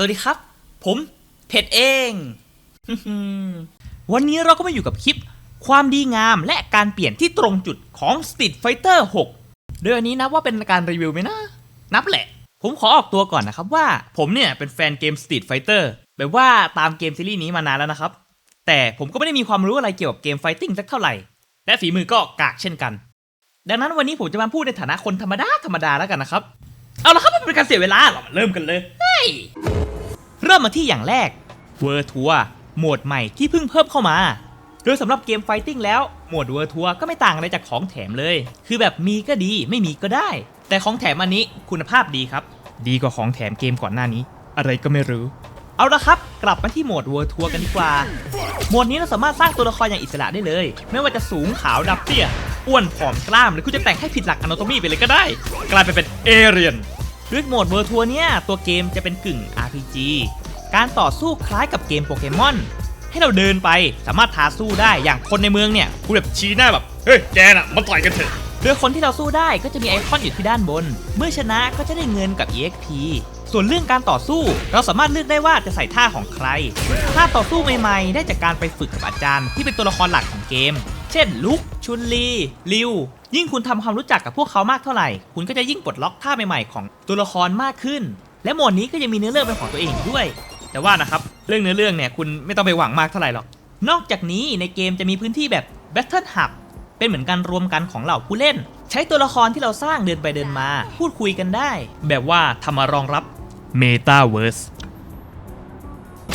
สวัสดีครับ ผมเพชรเอง วันนี้เราก็มาอยู่กับคลิป ความดีงามและการเปลี่ยนที่ตรงจุดของ Street Fighter 6 โดยอันนี้นับว่าเป็นการรีวิวไหมนะ นับแหละ ผมขอออกตัวก่อนนะครับว่า ผมเนี่ยเป็นแฟนเกม Street Fighter แบบว่าตามเกมซีรีส์นี้มานานแล้วนะครับ แต่ผมก็ไม่ได้มีความรู้อะไรเกี่ยวกับเกมไฟติ้งสักเท่าไหร่ และฝีมือก็กากเช่นกัน ดังนั้นวันนี้ผมจะมาพูดในฐานะคนธรรมดาธรรมดาแล้วกันนะครับ เอาละครับไม่เป็นการเสียเวลาเรามาเริ่มกันเลย เฮ้ย เริ่มมาที่อย่างแรก World Tour โหมดใหม่ที่เพิ่งเพิ่มเข้ามา โดยสำหรับเกมไฟติ้งแล้วโหมด World Tour ก็ไม่ต่างอะไรจากของแถมเลย คือแบบมีก็ดีไม่มีก็ได้ แต่ของแถมอันนี้คุณภาพดีครับ ดีกว่าของแถมเกมก่อนหน้านี้ อะไรก็ไม่รู้ เอาละครับ กลับมาที่โหมด World Tour กันดีกว่า โหมดนี้เราสามารถสร้างตัวละครอย่างอิสระได้เลย ไม่ว่าจะสูงขาวดำเตี้ยอ้วนผอมกล้ามหรือคุณจะแต่งให้ผิดหลักอนาโตมีไปเลยก็ได้ กลายไปเป็นเอเรียน ด้วยโหมดเวอร์ทัวเนี่ย ตัวเกมจะเป็นกึ่ง RPG การต่อสู้คล้ายกับเกมโปเกมอน ให้เราเดินไปสามารถท้าสู้ได้อย่างคนในเมืองเนี่ยคุณแบบชี้หน้าแบบ เฮ้ย แกน่ะมาต่อยกันเถอะโดยคนที่เราสู้ได้ก็จะมีไอคอนอยู่ที่ด้านบน เมื่อชนะก็จะได้เงินกับ EXP ส่วนเรื่องการต่อสู้เราสามารถเลือกได้ว่าจะใส่ท่าของใคร ท่าต่อสู้ใหม่ๆ ได้จากการไปฝึกกับอาจารย์ที่เป็นตัวละครหลักของเกม เช่นลุก ชุนลี ลิว ยิ่งคุณทำความรู้จักกับพวกเขามากเท่าไหร่ คุณก็จะยิ่งปลดล็อกท่าใหม่ๆของตัวละครมากขึ้น และโหมดนี้ก็ยังมีเนื้อเรื่องเป็นของตัวเองอีกด้วย แต่ว่านะครับเรื่องเนื้อเรื่องเนี่ยคุณไม่ต้องไปหวังมากเท่าไหร่หรอก นอกจากนี้ในเกมจะมีพื้นที่แบบ Battle Hub เป็นเหมือนการรวมกันของเหล่าผู้เล่น ใช้ตัวละครที่เราสร้างเดินไปเดินมา พูดคุยกันได้ แบบว่าทำมารองรับ Metaverse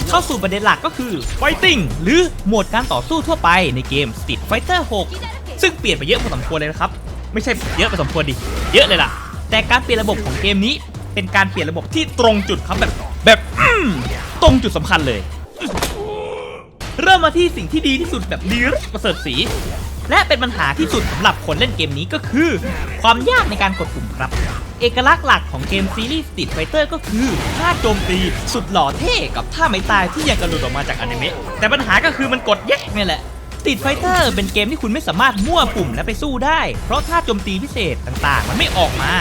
เข้าสู่ประเด็นหลักก็คือ Fighting หรือโหมดการต่อสู้ทั่วไปในเกม Street Fighter 6 ซึ่งเปลี่ยนไปเยอะพอสมควรเลยนะครับ ไม่ใช่เยอะพอสมควรดิ เยอะเลยล่ะ แต่การเปลี่ยนระบบของเกมนี้ เป็นการเปลี่ยนระบบที่ตรงจุดครับแบบแบบตรงจุดสำคัญเลย เริ่มมาที่สิ่งที่ดีที่สุดแบบดีประเสริฐสี และเป็นปัญหาที่สุดสำหรับคนเล่นเกมนี้ก็คือ ความยากในการกดปุ่มครับ เอกลักษณ์หลักของเกมซีรีส์ Street Fighter ก็คือท่าโจมตีสุดหล่อเท่กับท่าไม้ตายที่ยังกระโดดออกมาจากอนิเมะแต่ปัญหาก็คือมันกดแยกนี่แหละ Street Fighter เป็นเกมที่คุณไม่สามารถมั่วปุ่มและไปสู้ได้ เพราะท่าโจมตีพิเศษต่างๆ มันไม่ออกมา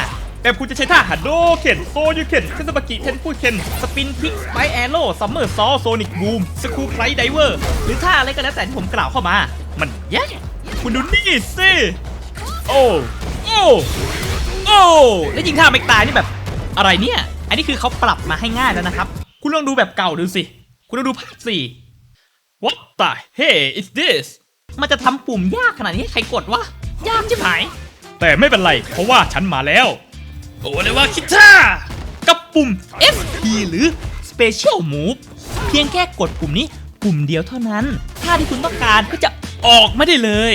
แต่คุณจะใช้ท่าฮัดโดเข็นโซยูเข็นเซนสบากิเทนฟูเข็นสปินพิกสไปแอโร่ซัมเมอร์ซอโซนิกบูมสคูไพรไดเวอร์หรือท่าอะไรก็แล้วแต่ที่ผมกล่าวเข้ามา มันแย่คุณดูนี่สิโอ้โอ้โอ้แล้วยิงท่าไม่ตายนี่แบบ อะไรเนี่ย อันนี้คือเขาปรับมาให้ง่ายแล้วนะครับ คุณลองดูแบบเก่าดูสิ คุณลองดูภาคสี่ What the hey is this มันจะทำปุ่มยากขนาดนี้ใครกดวะ ยากชิบหาย แต่ไม่เป็นไร เพราะว่าฉันมาแล้ว โอ้เลยว่าคิดท่ากับปุ่ม SP หรือ Special Move เพียงแค่กดปุ่มนี้ปุ่มเดียวเท่านั้น ท่าที่คุณต้องการก็จะออกไม่ได้เลย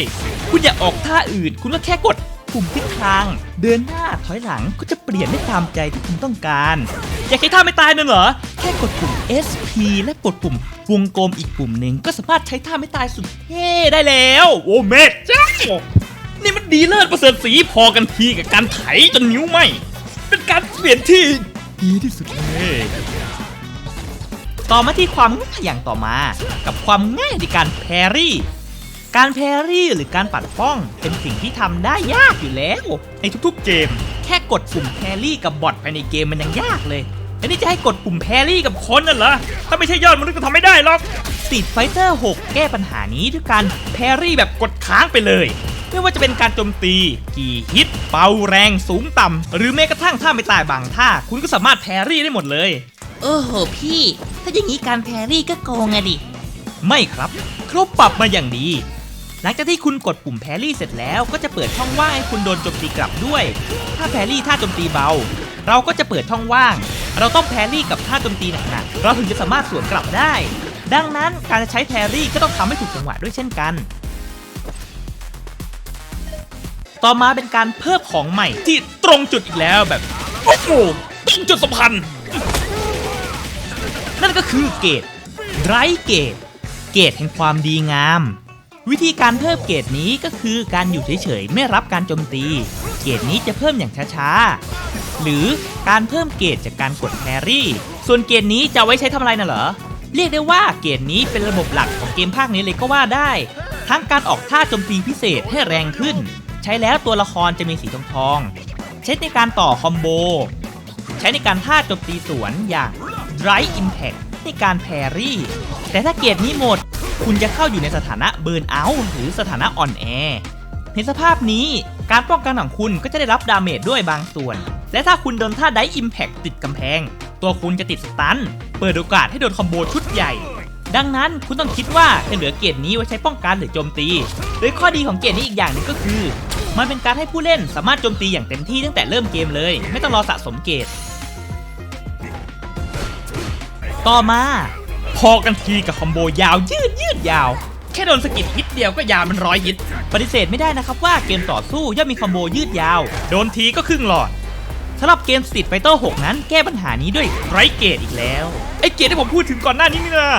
คุณอยากออกท่าอื่น คุณก็แค่กดปุ่มทิศทาง เดินหน้าถอยหลังก็จะ เปลี่ยนได้ตามใจที่คุณต้องการ อยากใช้ท่าไม่ตายนั่นเหรอ แค่กดปุ่ม SP และกดปุ่มวงกลมอีกปุ่มหนึ่งก็สามารถใช้ท่าไม่ตายสุดเท่ได้แล้ว โอ้เมธเจ้านี่มันดีเลิศประเสริฐสีพอกันทีกับการไถจนนิ้วไหมเป็นการเปลี่ยนที่ดีที่สุดเลยต่อมาที่ความง่ายอย่างต่อมา กับความง่ายในการแพรรี่ การแพรรี่หรือการปัดป้อง เป็นสิ่งที่ทำได้ยากอยู่แล้วในทุกๆเกม แค่กดปุ่มแพรรี่กับบอทภายในเกมมันยังยากเลยแล้วนี่จะให้กดปุ่มแพรรี่กับคนน่ะเหรอ ถ้าไม่ใช่ยอดมนุษย์ก็ทำไม่ได้หรอก Street Fighter 6แก้ปัญหานี้ด้วยการแพรรี่แบบกดค้างไปเลย ไม่ว่าจะเป็นการโจมตี กี่ฮิตเบาแรงสูงต่ำ หรือแม้กระทั่งท่าไม่ตายบางท่า คุณก็สามารถแพรรี่ได้หมดเลย โอ้โหพี่ ถ้าอย่างนี้การแพรรี่ก็โกงอะดิ ไม่ครับเขาปรับมาอย่างดี หลังจากที่คุณกดปุ่มแพรี่เสร็จแล้วก็จะเปิดช่องว่างให้คุณโดนโจมตีกลับด้วย ถ้าแพรี่ท่าโจมตีเบา เราก็จะเปิดช่องว่าง เราต้องแพรี่กับท่าโจมตีหนักๆเราถึงจะสามารถสวนกลับได้ ดังนั้นการจะใช้แพรี่ก็ต้องทำให้ถูกจังหวะด้วยเช่นกัน ต่อมาเป็นการเพิ่มของใหม่ที่ตรงจุดอีกแล้วแบบโอ้โหตรงจุดสำคัญนั่นก็คือเกตไรเกตเกตแห่งความดีงาม วิธีการเพิ่มเกตนี้ก็คือการอยู่เฉยๆไม่รับการโจมตี เกตนี้จะเพิ่มอย่างช้าๆ หรือการเพิ่มเกตจากการกดแพรรี่ ส่วนเกตนี้จะไว้ใช้ทำอะไรน่ะเหรอ เรียกได้ว่าเกตนี้เป็นระบบหลักของเกมภาคนี้เลยก็ว่าได้ ทั้งการออกท่าโจมตีพิเศษให้แรงขึ้น ใช้แล้วตัวละครจะมีสีทองทองๆใช้ในการต่อคอมโบ ใช้ในการท่าโจมตีสวนอย่าง Dry Impact ในการแพรี่ แต่ถ้าเกียรตินี้หมด คุณจะเข้าอยู่ในสถานะเบิร์นเอาท์หรือสถานะอ่อนแอ ในสภาพนี้การป้องกันของคุณก็จะได้รับดาเมจด้วยบางส่วน และถ้าคุณโดนท่าไดอิมแพคติดกำแพง ตัวคุณจะติดสตัน เปิดโอกาสให้โดนคอมโบชุดใหญ่ ดังนั้นคุณต้องคิดว่าจะเหลือเกรดนี้ไว้ใช้ป้องกันหรือโจมตี โดยข้อดีของเกรดนี้อีกอย่างหนึงก็คือ มันเป็นการให้ผู้เล่นสามารถโจมตีอย่างเต็มที่ตั้งแต่เริ่มเกมเลย ไม่ต้องรอสะสมเกรด ต่อมา พอกันทีกับคอมโบยาวยืดยืดยาว แค่โดนสกิดฮิตเดียวก็ยาวเป็นร้อยฮิต ปฏิเสธไม่ได้นะครับว่าเกมต่อสู้ย่อมมีคอมโบยืดยาว โดนทีก็ครึ่งหลอดสำหรับเกม Street Fighter 6นั้นแก้ปัญหานี้ด้วยไรเกตอีกแล้ว ไอเกตที่ผมพูดถึงก่อนหน้านี้นี่นะ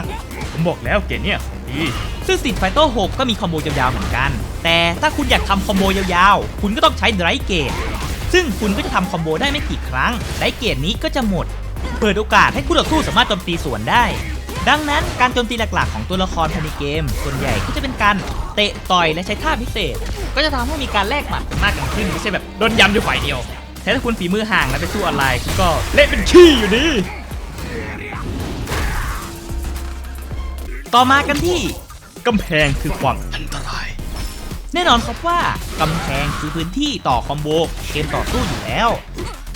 ผมบอกแล้วเกตเนี่ยดีซึ่ง Street Fighter 6ก็มีคอมโบยาวๆเหมือนกัน แต่ถ้าคุณอยากทำคอมโบยาวๆ คุณก็ต้องใช้ไรเกตซึ่งคุณก็จะทำคอมโบได้ไม่กี่ครั้งไรเกตนี้ก็จะหมด เปิดโอกาสให้คู่ต่อสู้สามารถโจมตีสวนได้ ดังนั้นการโจมตีหลักๆ ของตัวละครภายในเกม ส่วนใหญ่ก็จะเป็นการเตะต่อยและใช้ท่าพิเศษ ก็จะทำให้มีการแลกหมัดมากกันขึ้นไม่ใช่แบบโดนยำอยู่ฝ่ายเดียวแต่ถ้าคุณฝีมือห่างแล้วไปสู้ออนไลน์คุณก็เละเป็นขี้อยู่ดีต่อมากันที่กำแพงคือความอันตราย แน่นอนครับว่ากำแพงคือพื้นที่ต่อคอมโบเกมต่อสู้อยู่แล้ว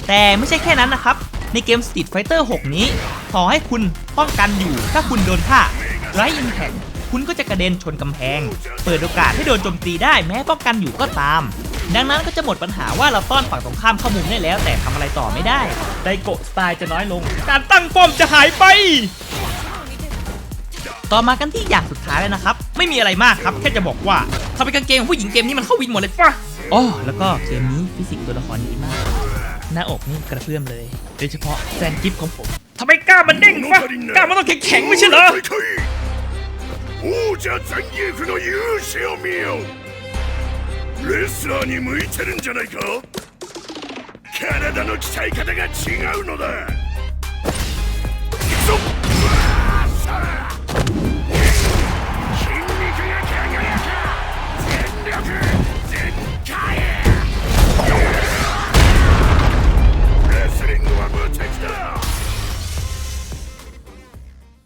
แต่ไม่ใช่แค่นั้นนะครับ ในเกม Street Fighter 6 นี้ ต่อให้คุณป้องกันอยู่ถ้าคุณโดนท่าไรอินแพ t คุณก็จะกระเด็นชนกำแพง เปิดโอกาสให้โดนโจมตีได้แม้ป้องกันอยู่ก็ตาม ดังนั้นก็จะหมดปัญหาว่าเราต้อนฝั่งตรงข้ามเข้ามุมได้แล้ว แต่ทำอะไรต่อไม่ได้ ไดโกะสไตล์จะน้อยลง การตั้งป้อมจะหายไป ต่อมากันที่อย่างสุดท้ายแล้วนะครับ ไม่มีอะไรมากครับแค่จะบอกว่าทำไมกางเกงของผู้หญิงเกมนี้มันเข้าวินหมดเลยปะอ๋อแล้วก็เกมนี้ฟิสิกส์ตัวละครดีมาก หน้าอกนี่กระเพื่อมเลย โดยเฉพาะแซนกิฟของผมทำไมกล้ามันเด้งฟะกล้ามันต้องแข็งๆไม่ใช่เหรอ 王者ザンギエフの勇姿を見よレスラーに向いてるんじゃないか体の鍛え方が違うのだ